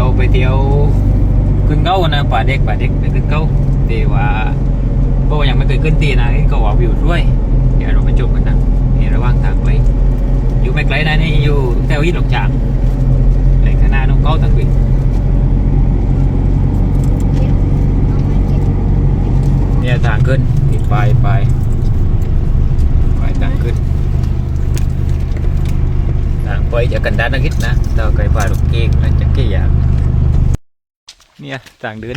เราไปเที่ยวขึ้นเก้านะป่าเด็กป่าเด็กไปขึ้นเก้าแต่ว่าเพราะว่ายังไม่เคยขึ้นตีนะก็ว่าวิวสวยเดี๋ยวเราไปชมกันนะนระหว่างทางไปอยู่ไม่ไกลนะนี่อยู่แถวอีหลงจางเลยข้างหน้าน้องเก้าตั้งวินเนี่ยทางขึ้นอีกไปไปไปทางขึ้นทางไปจะกันด้านนักกิจนะเราเคยพาลูกเก่งนะจะเกี่ยง เนี่ยทางเดิน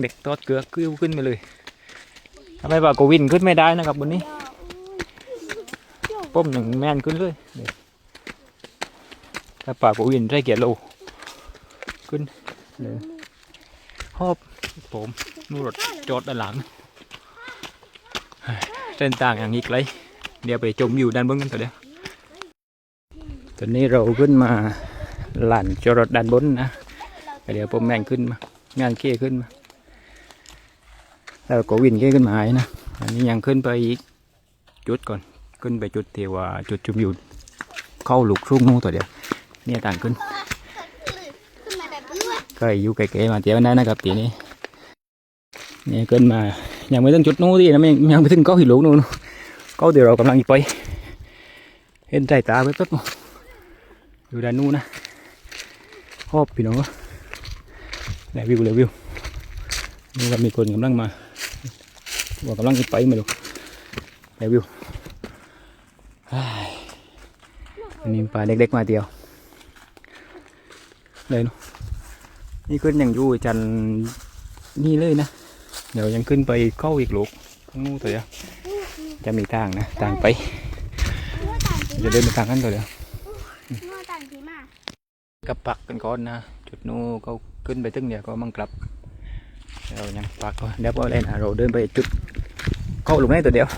เด็กทอดเกลือกิ้วขึ้นไปเลยทำไมว่าโกวินขึ้นไม่ได้นะครับบนนี้ป้มหนึ่งแมนขึ้นเลยถ้าป่าโกวินได้เกียรโลขึ้นเลยหอบผมนู่รถจอดด้านหลังเส้นต่างอย่างนี้ไกลเดี๋ยวไปชมอยู่ด้านบนกันต่อเดี๋ยวตอนนี้เราขึ้นมา หลั่นจรดด้านบนนะเดี๋ยวผมแม่งขึ้นมางานเก้ขึ้นมาแล้วก็วินเก้ขึ้นมาให้นะอันนี้ยังขึ้นไปอีกจุดก่อนขึ้นไปจุดที่ว่าจุดชมอยู่เข้าลูกทุ่งนู่นตัวเดียวเนี่ยต่างขึ้นขึ้นมาแบบนี้ก็อยู่ไกลๆมาเที่ยวนั้นนะครับทีนี้เนี่ยขึ้นมายังไม่ถึงจุดนู้นที่นะไม่ยังไม่ถึงเก้าหิลูกนู้นเก้าเดี๋ยวเรากำลังจะไปเห็นใจตาไปแป๊บๆอยู่ด้านนู้นนะ ฮอบพี่น้องแลวิวแลวิวนี่ก็มีคนกำลังมาว่ากำลังไปไม่รู้แลวิวอันนี้ปลาเล็กๆมาเดียวเลยเนาะนี่ขึ้นอย่างยู่จันนี่เลยนะ เดี๋ยวยังขึ้นไปเข้าอีกลูกข้างนู้นตัวเดียวจะมีทางนะทางไปเมื่อต่างสีจะเดินไปทางนั้นตัวเดียว เมื่อต่างสีมา กับปักกันก่อนนะ จุดนู้ก็ขึ้นไปตึ้งเดียวก็มั่งกลับ เรายังปักก่อนเดี๋ยวพอเล่นเราเดินไปจุดเข้าหลุมนี้ตัวเดียว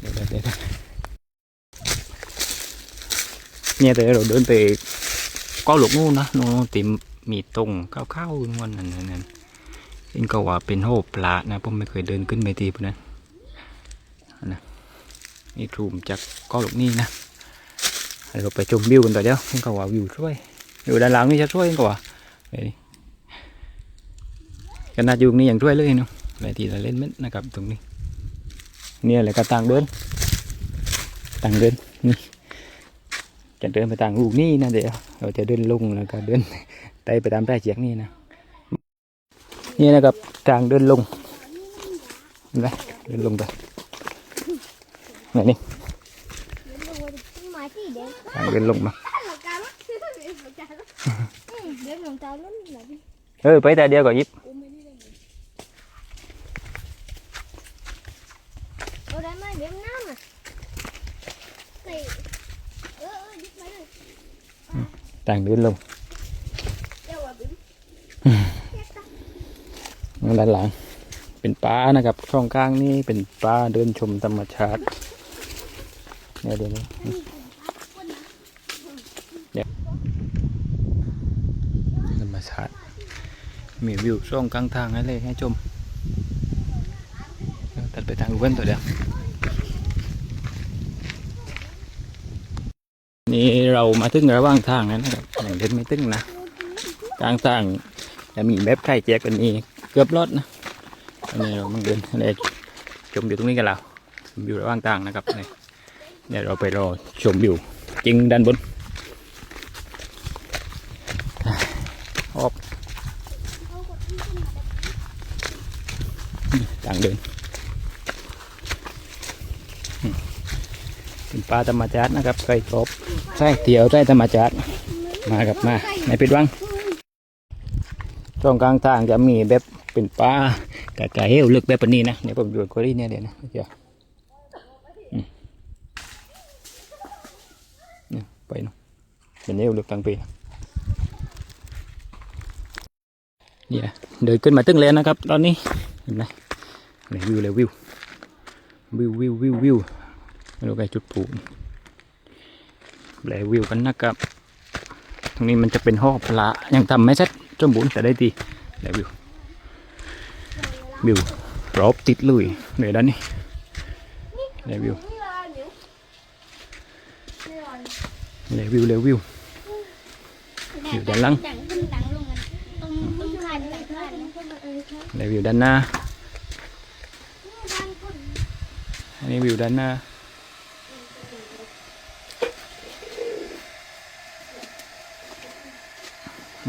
เดี๋ยวเดี๋ยวเดียวเนี่ยแต่เราเดินไปก็หลุมนู้นนะนู้นติมมีตรงเข้าๆมันนั่นนั่นนั่นก็ว่าเป็นโหปลานะผมไม่เคยเดินขึ้นไปทีพวกนั้นนะนี่ทูมจากก็หลุมนี้นะ เราไปชมวิวกันต่อเดี๋ยวมันก็ว่าวิวสวยอยู่ด้านหลังนี่จะสวยก็ว่าขนาดอยู่ตรงนี้ยังสวยเลยเนาะหลายทีเราเล่นเม็ดนะครับตรงนี้ เนี่ยแหละก็ต่างเดินต่างเดินนี่จะเดินไปต่างลูกนี่นะเดี๋ยวเราจะเดินลงแล้วก็เดินไต่ไปตามแพร่เจียกนี่นะนี่นะครับทางเดินลงเห็นไหมเดินลงไปไหนนี่ ที่เด็กทางเดินลงมาหลงกาลหลงกาลเด็กหลงกาลนั่นแหละพี่เออไปแต่เดียวก็ยิบเอาได้ไหมเด็กน้ำอะใส่เออเออยึดไว้เลยต่างเดินลงเดี๋ยวว่าบิ๊มด้านหลัง เป็นป่านะครับ ช่องกลางนี่เป็นป่าเดินชมธรรมชาติเนี่ยเดี๋ยวนี้เดี๋ยว มชาติมีวิวช่องกลางทางให้เลยให้ชมตัดไปทางลูกเว้นตัวเดียวนี่เรามาถึงระหว่างทางแล้นะครับอย่างเดินไม่ตึงนะกลางทางจะมีแบบไข่แจกกันนี้เกือบรอดนะอันนี้เราต้องเดินอะไรชมอยู่ตรงนี้กันแล้วชมวิวระหว่างทางนะครับนี่เดี๋ยวเราไปรอชมวิวจริงด้านบน ออกทางเดินอืมเป็นป่าธรรมชาตินะครับเคยพบใช่เที่ยวใช่ธรรมชาติมากับมาในปิดวังช่องกลางทางจะมีแบบเป็นป่ากะกะเฮวลึกแบบนี้นะเดี๋ยวผมดูกรีเนี่ยเดี๋ยวนะเดี๋ยวนี่ไปเนาะเป็นเฮวลึกทั้งปี เนี่ยเดินขึ้นมาตึ้งแล้วนะครับ ตอนนี้เห็นไหมเลยวิวเลยวิววิววิววิววิวไม่รู้ใครจุดผูเลยวิวกันนะครับ ตรงนี้มันจะเป็นห้อปลายังทำไม่เสร็จสมบูรณ์แต่ได้ดีแล้ววิววิวรอบติดเลยเดี๋ยด้านนี้แล้ววิวนี่ลายเดี๋ยวนี่ลายแล้ววิวแล้ววิวอยู่ด้านลังดังขึ้นดังลงกันตรงตรงคานตรงคานนะ ในวิวด้านหน้าอันนี้วิวด้านหน้า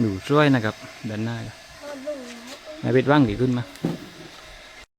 วิวสวยนะครับด้านหน้าไม่เป็ดว่างดีขึ้นมา